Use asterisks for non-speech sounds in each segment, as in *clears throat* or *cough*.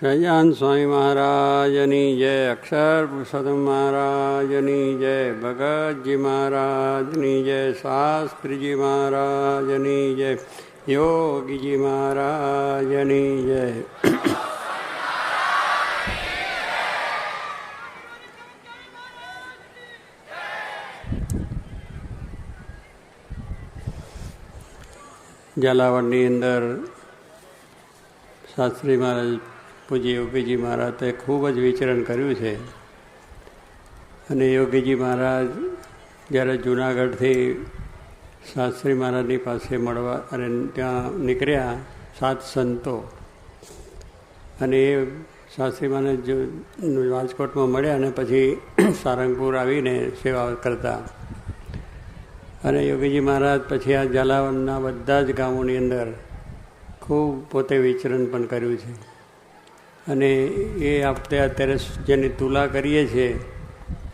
શયાન સ્વામી મહારાજની જય અક્ષર પુરુષોત્તમ મહારાજની જય ભગતજી મહારાજની જય શાસ્ત્રીજી મહારાજની જય યોગીજી મહારાજની જય ઝાલાવાડની અંદર શાસ્ત્રી મહારાજ પૂજ્ય યોગીજી મહારાજ ખૂબ જ વિચરણ કર્યું છે. અને યોગીજી મહારાજ જ્યારે જુનાગઢથી શાસ્ત્રી મહારાજની પાસે મળવા અને ત્યાં નીકળ્યા, સાત સંતો. અને એ શાસ્ત્રી મહારાજ રાજકોટમાં મળ્યા અને પછી *clears throat* સારંગપુર આવીને સેવા કરતા. અને યોગીજી મહારાજ પછી આ ઝાલાવાડના બધા જ ગામોની અંદર ખૂબ પોતે વિચરણ પણ કર્યું છે. અને એ આપણે અત્યારે જેની તુલા કરીએ છીએ,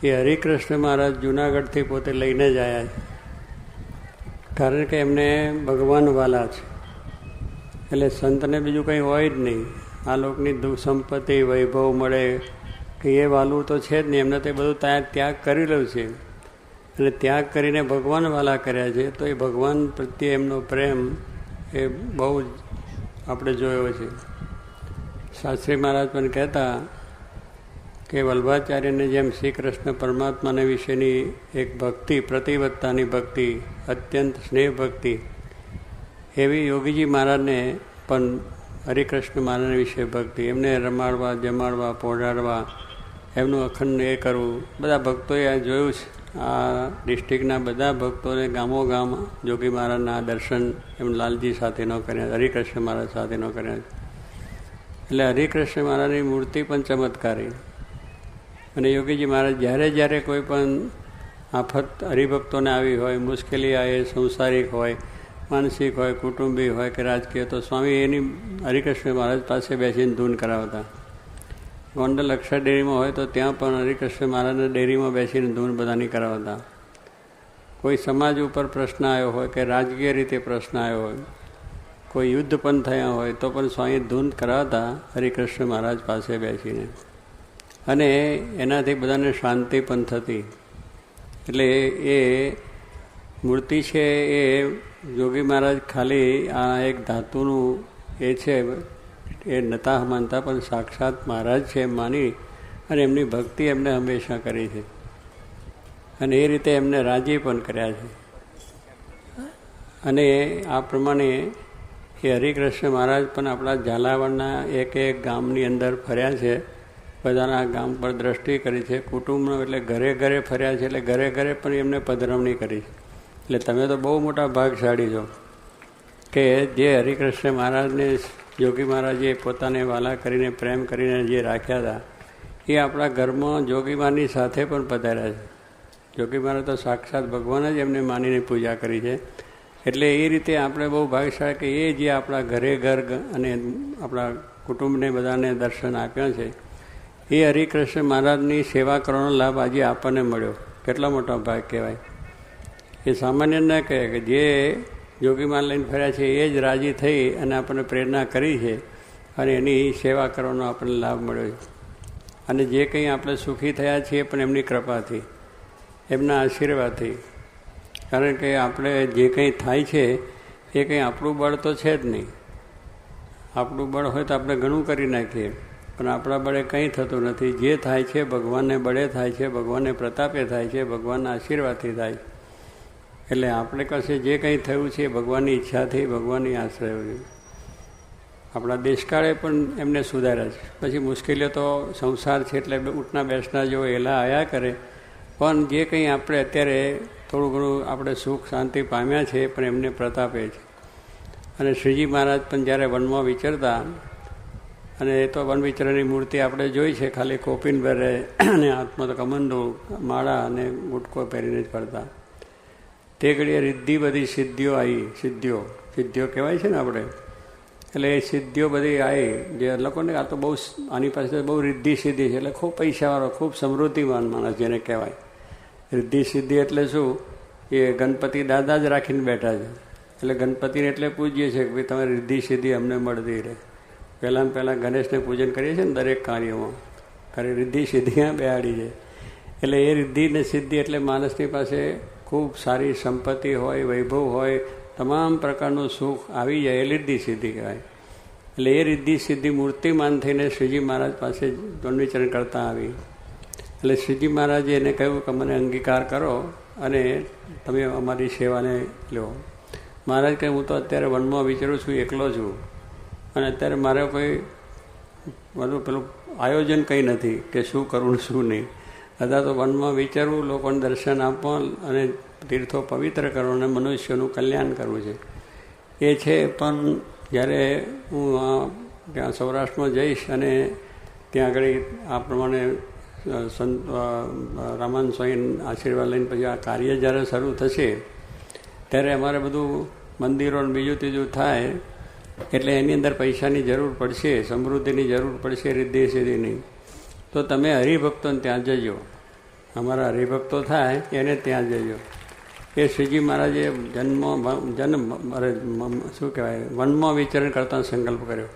એ હરિકૃષ્ણ મહારાજ જુનાગઢથી પોતે લઈને જ આવ્યા છે. કારણ કે એમને ભગવાન વાલા છે. એટલે સંતને બીજું કંઈ હોય જ નહીં. આ લોકોની સંપત્તિ, વૈભવ મળે, કે એ વાલું તો છે જ નહીં. એમને તો બધું ત્યાં ત્યાગ કરી રહ્યું છે. અને ત્યાગ કરીને ભગવાન વાલા કર્યા છે, તો એ ભગવાન પ્રત્યે એમનો પ્રેમ એ બહુ જ આપણે જોયો છે. શાસ્ત્રી મહારાજ પણ કહેતા, કે વલ્ભાચાર્યને જેમ શ્રી કૃષ્ણ પરમાત્માને વિશેની એક ભક્તિ, પ્રતિબદ્ધતાની ભક્તિ, અત્યંત સ્નેહ ભક્તિ એવી યોગીજી મહારાજને પણ હરિકૃષ્ણ મહારાજ વિશે ભક્તિ, એમને રમાડવા, જમાડવા પહોંચાડવા એમનું અખંડ એ કરવું, બધા ભક્તોએ આ જોયું છે. આ ડિસ્ટ્રિક્ટના બધા ભક્તોને ગામો ગામ જોગી મહારાજના દર્શન એમ લાલજી સાથે ન કર્યા, હરિકૃષ્ણ મહારાજ સાથે ન કર્યા. એટલે હરિકૃષ્ણ મહારાજની મૂર્તિ પણ ચમત્કારી. અને યોગીજી મહારાજ જ્યારે જ્યારે કોઈ પણ આફત, હરિભક્તોને આવી હોય, મુશ્કેલી આવે, સંસારિક હોય, માનસિક હોય, કુટુંબી હોય કે રાજકીય, તો સ્વામી એની હરિકૃષ્ણ મહારાજ પાસે બેસીને ધૂન કરાવતા. ગોંડલ અક્ષર ડેરીમાં હોય તો ત્યાં પણ હરિકૃષ્ણ મહારાજના ડેરીમાં બેસીને ધૂન બધાની કરાવતા. કોઈ સમાજ ઉપર પ્રશ્ન આવ્યો હોય કે રાજકીય રીતે પ્રશ્ન આવ્યો હોય કોઈ યુદ્ધ પણ થયા હોય તો પણ સ્વામી ધૂન કરાવતા હરિકૃષ્ણ મહારાજ પાસે બેસીને. અને એનાથી બધાને શાંતિ પણ થતી. એટલે એ મૂર્તિ છે એ યોગી મહારાજ ખાલી આ એક ધાતુનું એ છે, એ નતા માનતા પણ સાક્ષાત મહારાજ છે એમ માની અને એમની ભક્તિ એમને હંમેશા કરી છે. અને એ રીતે એમને રાજી પણ કર્યા છે. અને આ પ્રમાણે એ હરિકૃષ્ણ મહારાજ પણ આપણા ઝાલાવાડના એક એક ગામની અંદર ફર્યા છે. બધાના ગામ પર દ્રષ્ટિ કરી છે. કુટુંબનો એટલે ઘરે ઘરે ફર્યા છે એટલે ઘરે ઘરે પણ એમને પધરમણી કરી છે. એટલે તમે તો બહુ મોટા ભાગશાળી છો કે જે હરિકૃષ્ણ મહારાજને જોગી મહારાજે પોતાને વાલા કરીને, પ્રેમ કરીને જે રાખ્યા હતા, એ આપણા ઘરમાં જોગીમાની સાથે પણ પધાર્યા છે. જોગી મહારાજ તો સાક્ષાત ભગવાન જ એમને માનીને પૂજા કરી છે. એટલે એ રીતે આપણે બહુ ભાગ્યશાળી કે એ જે આપણા ઘરે ઘર અને આપણા કુટુંબને બધાને દર્શન આપ્યા છે, એ હરિકૃષ્ણ મહારાજની સેવા કરવાનો લાભ આજે આપણને મળ્યો. કેટલા મોટા ભાગ કહેવાય. એ સામાન્ય ન કહે કે જે યોગીમાન લઈને ફર્યા છે, એ જ રાજી થઈ અને આપણને પ્રેરણા કરી છે અને એની સેવા કરવાનો આપણને લાભ મળ્યો છે. અને જે કંઈ આપણે સુખી થયા છીએ પણ એમની કૃપાથી, એમના આશીર્વાદથી કારણ કે આપણે જે કંઈ થાય છે, એ કંઈ આપણું બળ તો છે જ નહીં. આપણું બળ હોય તો આપણે ઘણું કરી નાખીએ. પણ આપણા બળે કંઈ થતું નથી. જે થાય છે, ભગવાનને બળે થાય છે, ભગવાનને પ્રતાપે થાય છે, ભગવાનના આશીર્વાદથી થાય. એટલે આપણે કશે જે કંઈ થયું છે ભગવાનની ઈચ્છાથી, ભગવાનની આશ્રય આપણા દેશકાળે પણ એમને સુધાર્યા છે. પછી મુશ્કેલીઓ તો સંસાર છે એટલે ઉઠના બેસના જેવો એલા આવ્યા કરે. પણ જે કંઈ આપણે અત્યારે થોડું ઘણું આપણે સુખ, શાંતિ પામ્યા છે, પણ એમને પ્રતાપે છે. અને શ્રીજી મહારાજ પણ જ્યારે વનમાં વિચરતા, અને એ તો વન વિચરણની મૂર્તિ આપણે જોઈ છે, ખાલી કોપીન પહેરે અને હાથમાં તો કમંડો, માળા અને ગુટકો પહેરીને જ ફરતા. તે ઘડીએ રિદ્ધિ બધી સિદ્ધિઓ આવી, સિદ્ધિઓ. સિદ્ધિઓ કહેવાય છે ને આપણે? એટલે એ સિદ્ધિઓ બધી આવી, જે લોકોને આ તો બહુ આની પાસે બહુ રિદ્ધિ સિદ્ધિ છે, એટલે ખૂબ પૈસાવાળો, ખૂબ સમૃદ્ધિવાન માણસ જેને કહેવાય. રિદ્ધિ સિદ્ધિ એટલે શું? એ ગણપતિ દાદા જ રાખીને બેઠા છે. એટલે ગણપતિને એટલે પૂછીએ છીએ કે ભાઈ તમે રિદ્ધિ સિદ્ધિ અમને મળતી રહે. પહેલાં પહેલાં ગણેશને પૂજન કરીએ છીએ ને દરેક કાર્યમાં. કરે રિદ્ધિ સિદ્ધિ બેહાડી છે. એટલે એ રિદ્ધિ ને સિદ્ધિ એટલે માણસની પાસે ખૂબ સારી સંપત્તિ હોય, વૈભવ હોય, તમામ પ્રકારનું સુખ આવી જાય એ રિદ્ધિ સિદ્ધિ કહેવાય. એટલે એ રિદ્ધિ સિદ્ધિ મૂર્તિમાન થઈને શ્રીજી મહારાજ પાસે દંડવિચરણ કરતા આવી. એટલે શ્રીજી મહારાજે એને કહ્યું કે મને અંગીકાર કરો અને તમે અમારી સેવાને લો. મહારાજ કહે, હું તો અત્યારે વનમાં વિચારું છું, એકલો છું. અને અત્યારે મારે કોઈ બધું પેલું આયોજન કંઈ નથી કે શું કરવું શું નહીં. અથવા તો વનમાં વિચારવું લોકોને દર્શન આપવા અને તીર્થો પવિત્ર કરવો અને મનુષ્યનું કલ્યાણ કરવું છે. એ છે, પણ જ્યારે હું ત્યાં સૌરાષ્ટ્રમાં જઈશ અને ત્યાં આગળ આ પ્રમાણે સંત રામાન સ્વામી આશીર્વાદ લઈને પછી આ કાર્ય જ્યારે શરૂ થશે, ત્યારે અમારે બધું મંદિરો બીજું ત્રીજું થાય, એટલે એની અંદર પૈસાની જરૂર પડશે, સમૃદ્ધિની જરૂર પડશે, રિદ્ધિ સિદ્ધિની. તો તમે હરિભક્તોને ત્યાં જજો. અમારા હરિભક્તો થાય, એને ત્યાં જજો. એ શ્રીજી મહારાજે જન્મ જન્મ શું કહેવાય? વનમાં વિચરણ કરતા સંકલ્પ કર્યો.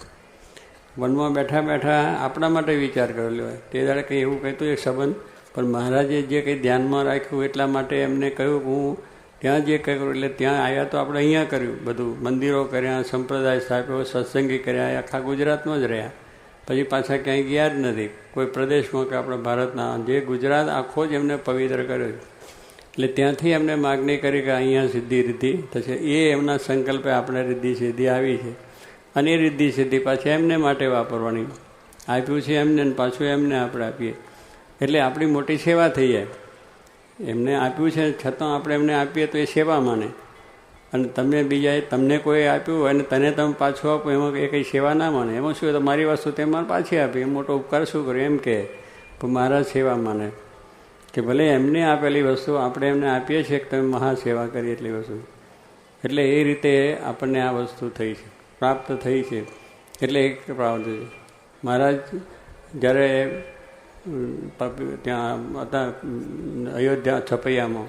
વનમાં બેઠા બેઠા આપણા માટે વિચાર કરેલો હોય. તે દાડે કંઈ એવું કહેતું એક સંબંધ. પણ મહારાજે જે કંઈ ધ્યાનમાં રાખ્યું એટલા માટે એમને કહ્યું કે હું ત્યાં જે કર્યું એટલે ત્યાં આવ્યા તો આપણે અહીંયા કર્યું બધું. મંદિરો કર્યા, સંપ્રદાય સ્થાપ્યો સત્સંગી કર્યા આખા ગુજરાતમાં જ રહ્યા. પછી પાછા ક્યાંય ગયા જ નથી. કોઈ પ્રદેશમાં કે આપણા ભારતના, જે ગુજરાત આખો જ એમને પવિત્ર કર્યો એટલે ત્યાંથી એમને માગણી કરી કે અહીંયા સિદ્ધિ રિદ્ધિ થશે. એ એમના સંકલ્પે આપણે રિદ્ધિ સિદ્ધિ આવી છે. અને એ સિદ્ધિ પાછી એમને માટે વાપરવાની. આપ્યું છે એમને પાછું એમને આપણે આપીએ. એટલે આપણી મોટી સેવા થઈ જાય. એમને આપ્યું છે, છતાં આપણે એમને આપીએ તો એ સેવા માને. અને તમને બીજાએ તમને કોઈ આપ્યું અને તને તમે પાછું આપો, એમાં એ કંઈ સેવા ના માને. એમાં શું તો મારી વસ્તુ તે મારે પાછી આપી. એમ મોટો ઉપકાર શું કર્યો? એમ કે પણ મારા સેવા માને. કે ભલે એમને આપેલી વસ્તુ આપણે એમને આપીએ છીએ કે તમે મહાસેવા કરી એટલી વસ્તુ. એટલે એ રીતે આપણને આ વસ્તુ થઈ છે. પ્રાપ્ત થઈ છે. એટલે એક પ્રાપ્ત છે. મહારાજ, જ્યારે ત્યાં હતા અયોધ્યા છપૈયામાં,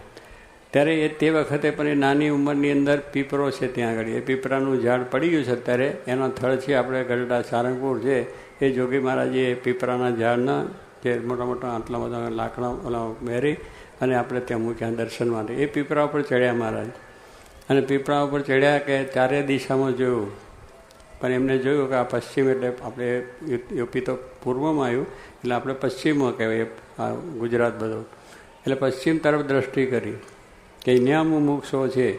ત્યારે એ તે વખતે પણ એ નાની ઉંમરની અંદર પીપરો છે ત્યાં આગળ. એ પીપરાનું ઝાડ પડી ગયું છે અત્યારે. એનો થળ છે આપણે ગરડા સારંગપુર છે. એ જોગી મહારાજે એ પીપરાના ઝાડના જે મોટા મોટા આટલા બધા લાકડા ઓલા મેરી અને આપણે ત્યાં મૂક્યા દર્શન માટે. એ પીપરા ઉપર ચડ્યા મહારાજ. અને પીપળા ઉપર ચડ્યા કે ચારે દિશામાં જોયું. પણ એમને જોયું કે આ પશ્ચિમ એટલે આપણે યુપી તો પૂર્વમાં આવ્યું, એટલે આપણે પશ્ચિમમાં કહેવાય, આ ગુજરાત બધો. એટલે પશ્ચિમ તરફ દ્રષ્ટિ કરી કે ત્યાં મુમુક્ષો છે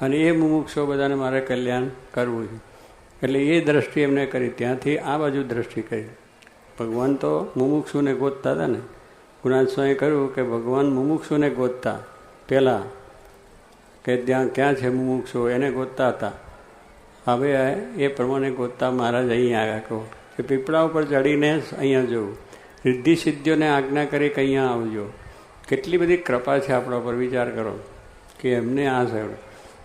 અને એ મુમુક્ષો બધાને મારે કલ્યાણ કરવું છે. એટલે એ દ્રષ્ટિ એમને કરી, ત્યાંથી આ બાજુ દ્રષ્ટિ કરી. ભગવાન તો મુમુક્ષુને ગોતતા હતા ને. ગુણાજ સ્વામી કહ્યું કે ભગવાન મુમુક્ષુને ગોતતા પહેલાં કે ત્યાં ક્યાં છે મુમુક્ષુ? એને ગોતતા હતા. હવે એ પ્રમાણે ગોતતા મહારાજ અહીં આવ્યા કહો. કે પીપળા ઉપર ચડીને અહીંયા જવું રિદ્ધિ સિદ્ધિઓને આજ્ઞા કરી કે અહીંયા આવજો. કેટલી બધી કૃપા છે આપણા પર, વિચાર કરો. કે એમને આ સાહેબ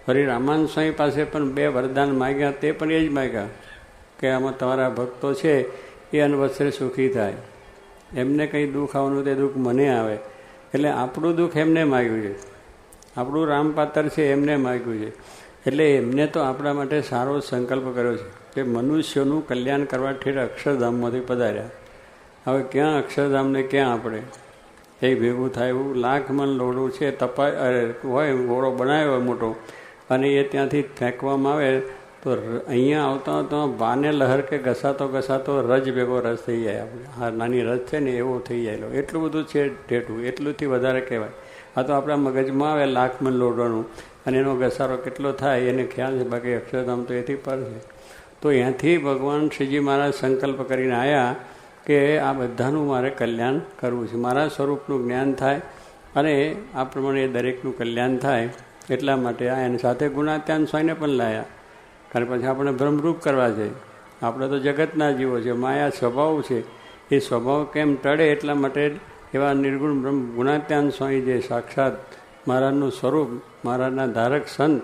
ફરી રામાન સ્વામી પાસે પણ બે વરદાન માગ્યા, તે પણ એ જ માગ્યા કે આમાં તમારા ભક્તો છે, એ અનવસરે સુખી થાય. એમને કંઈ દુઃખ આવવાનું, તે દુઃખ મને આવે. એટલે આપણું દુઃખ એમને માગ્યું છે. આપણું રામપાત્ર છે, એમને માગ્યું છે. એટલે એમને તો આપણા માટે સારો સંકલ્પ કર્યો છે કે મનુષ્યનું કલ્યાણ કરવા ઠેર અક્ષરધામમાંથી પધાર્યા. હવે ક્યાં અક્ષરધામને ક્યાં આપણે? એ ભેગું થાય એવું લાખ મન લોડું છે તપા હોય, ઘોડો બનાવ્યો હોય મોટો, અને એ ત્યાંથી ફેંકવામાં આવે, તો અહીંયા આવતા આવતા બાને લહર કે ઘસાતો ઘસાતો રજ ભેગો રસ થઈ જાય. આપણે હા નાની રજ છે ને એવો થઈ જાય. એટલું બધું છે ઠેઠું. એટલુંથી વધારે કહેવાય. આ તો આપણા મગજમાં આવે લાખમાં લોડવાનું અને એનો ઘસારો કેટલો થાય, એને ખ્યાલ છે. બાકી અક્ષરધામ તો એથી પર છે. તો ત્યાંથી ભગવાન શ્રીજી મહારાજ સંકલ્પ કરીને આવ્યા કે આ બધાનું મારે કલ્યાણ કરવું છે. મારા સ્વરૂપનું જ્ઞાન થાય અને આ પ્રમાણે દરેકનું કલ્યાણ થાય એટલા માટે આ એની સાથે ગુણાત્યાન સ્વાઈને પણ લાયા. કારણ પછી આપણે ભ્રમરૂપ કરવા છે આપણે તો જગતના જીવો છે માયા સ્વભાવ છે. એ સ્વભાવ કેમ ટળે એટલા માટે એવા નિર્ગુણ બ્રહ્મ ગુણાત્યાન સ્વામી જે સાક્ષાત મહારાજનું સ્વરૂપ, મહારાજના ધારક સંત,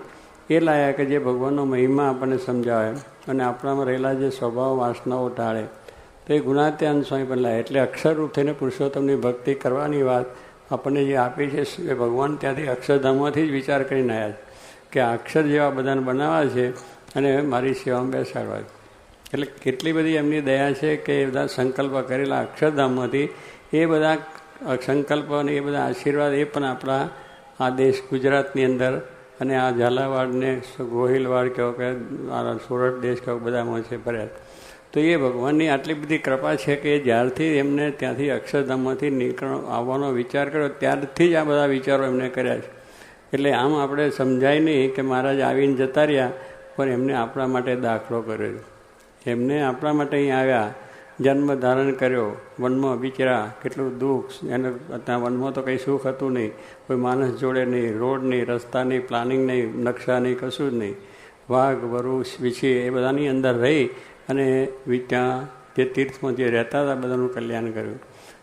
એ લાયા કે જે ભગવાનનો મહિમા આપણને સમજાવે અને આપણામાં રહેલા જે સ્વભાવ, વાસનાઓ ટાળે. તો એ ગુણાત્યાન સ્વામી પણ લાયા. એટલે અક્ષરરૂપ થઈને પુરુષોત્તમની ભક્તિ કરવાની વાત આપણને જે આપી છે, એ ભગવાન ત્યાંથી અક્ષરધામમાંથી જ વિચાર કરીને આવ્યા છે કે અક્ષર જેવા બધાને બનાવવા છે અને મારી સેવામાં બેસાડવા છે. એટલે કેટલી બધી એમની દયા છે કે એ બધા સંકલ્પ કરેલા અક્ષરધામમાંથી એ બધા સંકલ્પ અને એ બધા આશીર્વાદ એ પણ આપણા આ દેશ ગુજરાતની અંદર અને આ ઝાલાવાડને ગોહિલવાડ કહો કે સુરત દેશ કહો બધામાં છે ભર્યા તો એ ભગવાનની આટલી બધી કૃપા છે કે જ્યારથી એમને ત્યાંથી અક્ષરધામમાંથી નીકળ, આવવાનો વિચાર કર્યો, ત્યારથી જ આ બધા વિચારો એમને કર્યા છે. એટલે આમ આપણે સમજાય નહીં કે મહારાજ આવીને જતા રહ્યા, પણ એમને આપણા માટે દાખલો કર્યો એમને આપણા માટે અહીં આવ્યા જન્મ ધારણ કર્યો, વનમાં બિચરા કેટલું દુઃખ, એને ત્યાં વનમાં તો કંઈ સુખ હતું નહીં. કોઈ માણસ જોડે નહીં, રોડ નહીં, રસ્તા નહીં, પ્લાનિંગ નહીં, નકશા નહીં, કશું જ નહીં. વાઘ વરુષ વિછી, એ બધાની અંદર રહી અને ત્યાં જે તીર્થમાં જે રહેતા હતા, બધાનું કલ્યાણ કર્યું.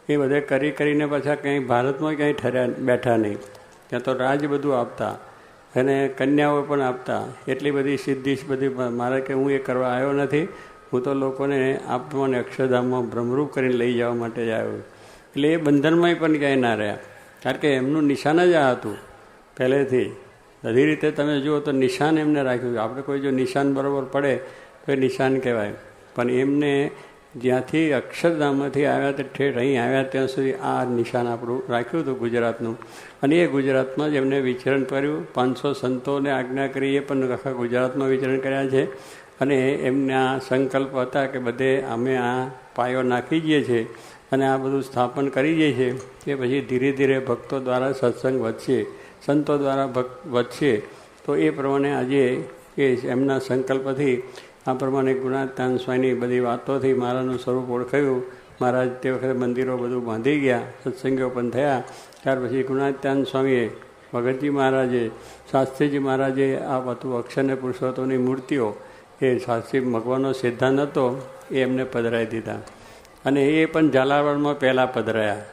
એ બધે કરી કરીને પાછા કંઈ ભારતમાં ક્યાંય ઠર્યા, બેઠા નહીં. ત્યાં તો રાજ બધું આપતા અને કન્યાઓ પણ આપતા. એટલી બધી સિદ્ધિ, બધી મારે કે હું એ કરવા આવ્યો નથી. હું તો લોકોને આપવાને અક્ષરધામમાં ભ્રમરૂપ કરીને લઈ જવા માટે જ આવ્યો. એટલે એ બંધનમાંય પણ ક્યાંય ના રહ્યા. કારણ કે એમનું નિશાન જ આ હતું પહેલેથી. બધી રીતે તમે જુઓ તો નિશાન એમને રાખ્યું આપણે કોઈ જો નિશાન બરાબર પડે તો એ નિશાન કહેવાય. પણ એમને જ્યાંથી અક્ષરધામમાંથી આવ્યા તે ઠેઠ અહીં આવ્યા ત્યાં સુધી આ નિશાન આપણું રાખ્યું હતું ગુજરાતનું. અને એ ગુજરાતમાં જ એમને વિચરણ કર્યું. પાંચસો સંતોને આજ્ઞા કરી એ પણ આખા ગુજરાતમાં વિચરણ કર્યા છે. અને એમના સંકલ્પ હતા કે બધે અમે આ પાયો નાખી જઈએ છીએ અને આ બધું સ્થાપન કરી જઈએ છીએ કે પછી ધીરે ધીરે ભક્તો દ્વારા સત્સંગ વધશે, સંતો દ્વારા ભક્ત વધશે. તો એ પ્રમાણે આજે એ એમના સંકલ્પથી આ પ્રમાણે ગુણાતાન સ્વામીની બધી વાતોથી મારાનું સ્વરૂપ ઓળખાયું. મહારાજ તે વખતે મંદિરો બધું બાંધી ગયા સત્સંગો પણ થયા. ત્યાર પછી ગુણાત્યાન સ્વામીએ, ભગતજી મહારાજે, શાસ્ત્રીજી મહારાજે આ બધું અક્ષરને પુરુષોત્તમની મૂર્તિઓ એ શાસ્ત્રી ભગવાનનો સિદ્ધાંત હતો, એ એમને પધરાવી દીધા. અને એ પણ ઝાલાવાડમાં પહેલાં પધરાયા.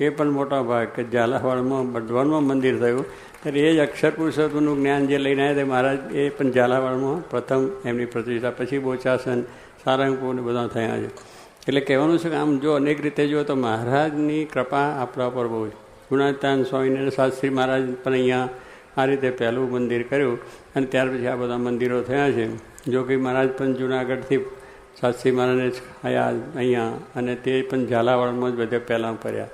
એ પણ મોટા ભાગ કે ઝાલાવાડમાં ભગવાનમાં મંદિર થયું. ત્યારે એ જ અક્ષર પુરુષોત્તમનું જ્ઞાન જે લઈને આવ્યા તે મહારાજ, એ પણ ઝાલાવાડમાં પ્રથમ એમની પ્રતિષ્ઠા, પછી બોચાસન, સારંગપુર બધા થયા છે. એટલે કહેવાનું છે કે આમ જો અનેક રીતે જો તો મહારાજની કૃપા આપણા પર બહુ ગુણાતાન સ્વામીને શાસ્ત્રી મહારાજ પણ અહીંયા આ રીતે પહેલું મંદિર કર્યું. અને ત્યાર પછી આ બધા મંદિરો થયા છે. જોગી મહારાજ પણ જુનાગઢથી શાસ્ત્રી મહારાજને આવ્યા અહીંયા અને તે પણ ઝાલાવાડમાં જ બધે પહેલાં ફર્યા.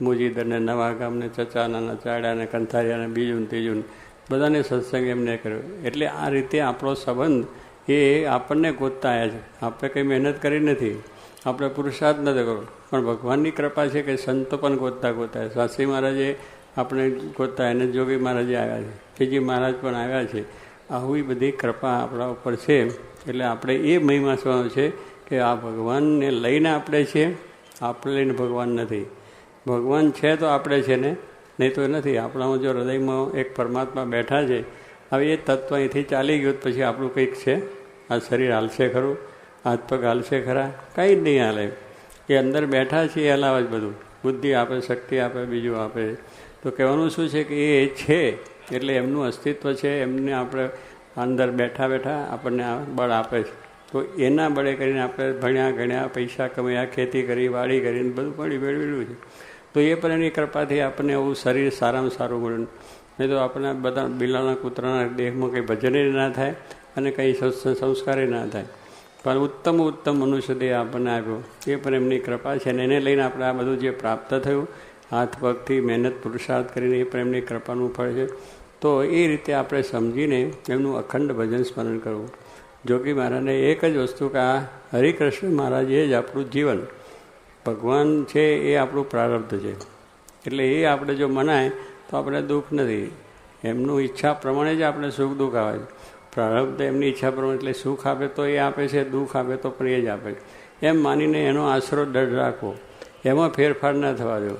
મુજીદરને નવા ગામને ચચાના ચાડાને કંથારિયાને, બીજું ત્રીજું બધાને સત્સંગ એમને કર્યો. એટલે આ રીતે આપણો સંબંધ એ આપણને ગોતતા આવ્યા છે. આપણે કંઈ મહેનત કરી નથી. આપણે પુરુષાર્થ નથી કરો પણ ભગવાનની કૃપા છે કે સંતો પણ ગોતતા ગોતા શાસ્ત્રી મહારાજે આપણે ગોતતા એને જોગી મહારાજે આવ્યા છે. શ્રીજી મહારાજ પણ આવ્યા છે. આવી બધી કૃપા આપણા ઉપર છે. એટલે આપણે એ મહિમા શું છે કે આ ભગવાનને લઈને આપણે છીએ આપણે લઈને ભગવાન નથી. ભગવાન છે તો આપણે છે ને, નહીં તો નથી. આપણામાં જો હૃદયમાં એક પરમાત્મા બેઠા છે, હવે એ તત્વ અહીંથી ચાલી ગયું, પછી આપણું કંઈક છે. આ શરીર હાલશે ખરું, હાથ પગ હાલશે ખરા, કંઈ જ નહીં હાલે. એ અંદર બેઠા છે, એ હલાવે જ બધું. બુદ્ધિ આપે, શક્તિ આપે, બીજું આપે. તો કહેવાનું શું છે કે એ છે એટલે એમનું અસ્તિત્વ છે, એમને આપણે અંદર બેઠા બેઠા આપણને બળ આપે છે. તો એના બળે કરીને આપણે ભણ્યા, ગણ્યા, પૈસા કમાયા, ખેતી કરી, વાડી કરીને બધું પડી મેળવેલું છે. તો એ પણ એની કૃપાથી આપણને એવું શરીર સારામાં સારું મળ્યું. નહીં તો આપણે બધા બિલાના કૂતરાના દેહમાં કંઈ ભજને ના થાય અને કંઈ સંસ્કારે ના થાય. પણ ઉત્તમ ઉત્તમ મનુષ્ય દેહ આપણને આપ્યો. એ પણ એમની કૃપા છે અને એને લઈને આપણે આ બધું જે પ્રાપ્ત થયું, હાથ પગથી મહેનત પુરુષાર્થ કરીને એ પણ એમની કૃપાનું ફળ છે. તો એ રીતે આપણે સમજીને એમનું અખંડ ભજન સ્મરણ કરવું. જોગી મહારાજને એક જ વસ્તુ કે આ હરિકૃષ્ણ મહારાજ એ જ આપણું જીવન. ભગવાન છે એ આપણું પ્રારબ્ધ છે. એટલે એ આપણે જો મનાય તો આપણે દુઃખ નથી. એમનું ઈચ્છા પ્રમાણે જ આપણે સુખ દુઃખ આવે છે. પ્રારબ્ધ એમની ઈચ્છા પ્રમાણે એટલે સુખ આપે તો એ આપે છે, દુઃખ આપે તો પણ એ જ આપે છે. એમ માનીને એનો આશરો દઢ રાખવો. એમાં ફેરફાર ન થવા દેવો.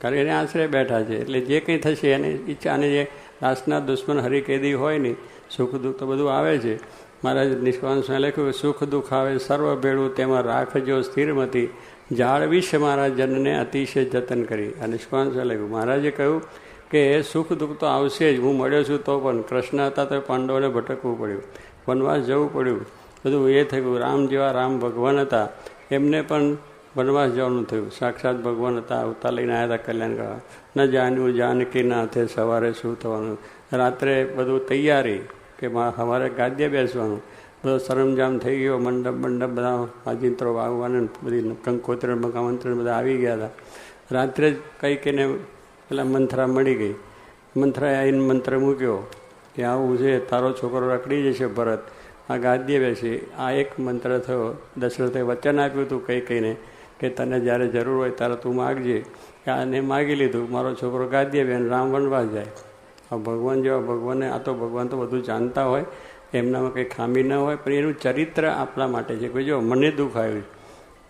કારણ એને આશરે બેઠા છે. એટલે જે કંઈ થશે, એને ઈચ્છા અને જે દાસના દુશ્મન હરિકેદી હોય નહીં સુખ દુઃખ તો બધું આવે છે. મહારાજ નિષ્કાંશને લખ્યું સુખ દુઃખ આવે, સર્વ ભેળું તેમાં રાખજો સ્થિરમતી. જાળવીશ મારા જનને અતિશય જતન કરી. અને નિષ્કાંશ લખ્યું. મહારાજે કહ્યું કે સુખ દુઃખ તો આવશે જ, હું મળ્યો છું તો પણ. કૃષ્ણ હતા તો પાંડવોને ભટકવું પડ્યું. વનવાસ જવું પડ્યું. બધું એ થયું. રામ જેવા રામ ભગવાન હતા. એમને પણ વનવાસ જવાનું થયું. સાક્ષાત ભગવાન હતા, આવતા લઈને આવ્યા હતા કલ્યાણ કરવા. ન જાણ્યું જાનકી ના હાથે સવારે શું થવાનું. રાત્રે બધું તૈયારી કે સવારે ગાદ્ય બેસવાનું. બધો સરંજામ થઈ ગયો, મંડપ મંડપ બધા વાજિંત્રો વાગવાને બધી કંકોત્રણ મંત્રણ બધા આવી ગયા હતા. રાત્રે જ કંઈક એને પેલા મંથરા મળી ગઈ. મંથરાએ આવીને મંત્ર મૂક્યો કે આવું છે, તારો છોકરો રખડી જશે ભરત. આ ગાદ્ય બેસી. આ એક મંત્ર થયો. દશરથે વચન આપ્યું હતું કંઈ કહીને. કે તને જ્યારે જરૂર હોય ત્યારે તું માગજે. આને માગી લીધું. મારો છોકરો ગાદીએ બેન રામ વનવાસ જાય. આ ભગવાન જેવા ભગવાનને આ તો ભગવાન તો બધું જાણતા હોય. એમનામાં કંઈ ખામી ન હોય, પણ એનું ચરિત્ર આપણા માટે છે. કે જો મને દુઃખ આવ્યું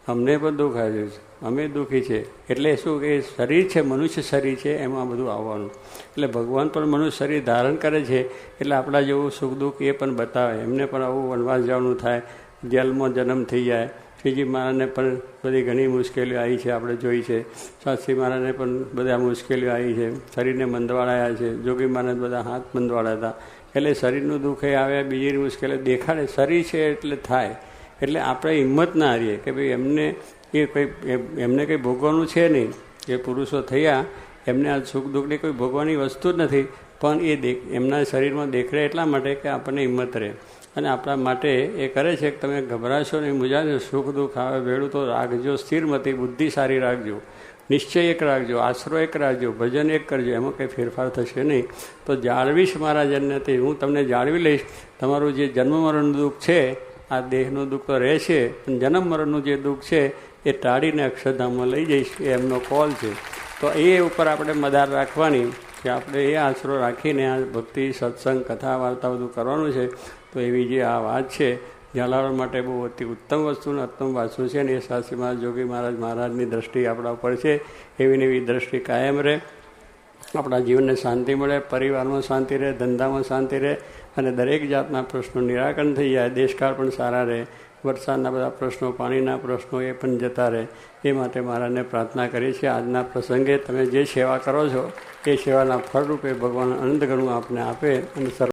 અમને પણ દુઃખ આવ્યું છે. અમે દુઃખી છે. એટલે શું કે શરીર છે, મનુષ્ય શરીર છે, એમાં બધું આવવાનું. એટલે ભગવાન પણ મનુષ્ય શરીર ધારણ કરે છે. એટલે આપણા જેવું સુખ દુઃખ એ પણ બતાવે. એમને પણ આવું વનવાસ જવાનું થાય. જેલમાં જન્મ થઈ જાય. શ્રીજી મહારાજને પણ બધી ઘણી મુશ્કેલીઓ આવી છે, આપણે જોઈ છે. શાસ્ત્રી મહારાજને પણ બધા મુશ્કેલીઓ આવી છે. શરીરને મંદવાળાયા છે. જોગી મહારાજ બધા હાથ મંદવાળા હતા. એટલે શરીરનું દુઃખ એ આવે, બીજી મુશ્કેલી દેખાડે. શરીર છે એટલે થાય. એટલે આપણે હિંમત ના હારીએ કે ભાઈ એમને એ કંઈ એમને કંઈ ભોગવાનું છે નહીં. એ પુરુષો થયા, એમને આ સુખ દુઃખની કોઈ ભોગવાની વસ્તુ જ નથી. પણ એ એમના શરીરમાં દેખરે એટલા માટે કે આપણને હિંમત રહે. અને આપણા માટે એ કરે છે કે તમે ગભરાશો નહીં, મુજાજો, સુખ દુઃખ આવે, વેળું તો રાખજો સ્થિરમતી બુદ્ધિ સારી રાખજો, નિશ્ચય એક રાખજો, આશરો એક રાખજો, ભજન એક કરજો, એમાં કંઈ ફેરફાર થશે નહીં. તો જાળવીશ મારા જન્મથી હું તમને જાળવી લઈશ. તમારું જે જન્મ મરણનું દુઃખ છે, આ દેહનું દુઃખ તો રહેશે પણ જન્મ મરણનું જે દુઃખ છે, એ ટાળીને અક્ષરધામમાં લઈ જઈશ, એ એમનો કોલ છે. તો એ ઉપર આપણે મદાર રાખવાની. કે આપણે એ આશરો રાખીને આ ભક્તિ, સત્સંગ, કથા વાર્તા બધું કરવાનું છે, તો એવી જે આ વાત છે જલાવવા માટે બહુ અતિ ઉત્તમ વસ્તુ ને ઉત્તમ વાંચવું છે ને એ શાસ્ત્રીમાં જોગી મહારાજ મહારાજની દ્રષ્ટિ આપણા ઉપર છે, એવી ને એવી દ્રષ્ટિ કાયમ રહે, આપણા જીવનને શાંતિ મળે, પરિવારમાં શાંતિ રહે, ધંધામાં શાંતિ રહે, અને દરેક જાતના પ્રશ્નો નિરાકરણ થઈ જાય, દેશકાળ પણ સારા રહે વરસાદના બધા પ્રશ્નો, પાણીના પ્રશ્નો એ પણ જતા રહે. એ માટે મહારાજને પ્રાર્થના કરી છે. આજના પ્રસંગે તમે જે સેવા કરો છો, એ સેવાના ફળરૂપે ભગવાન અનંત ગણું આપને આપે અને સર્વ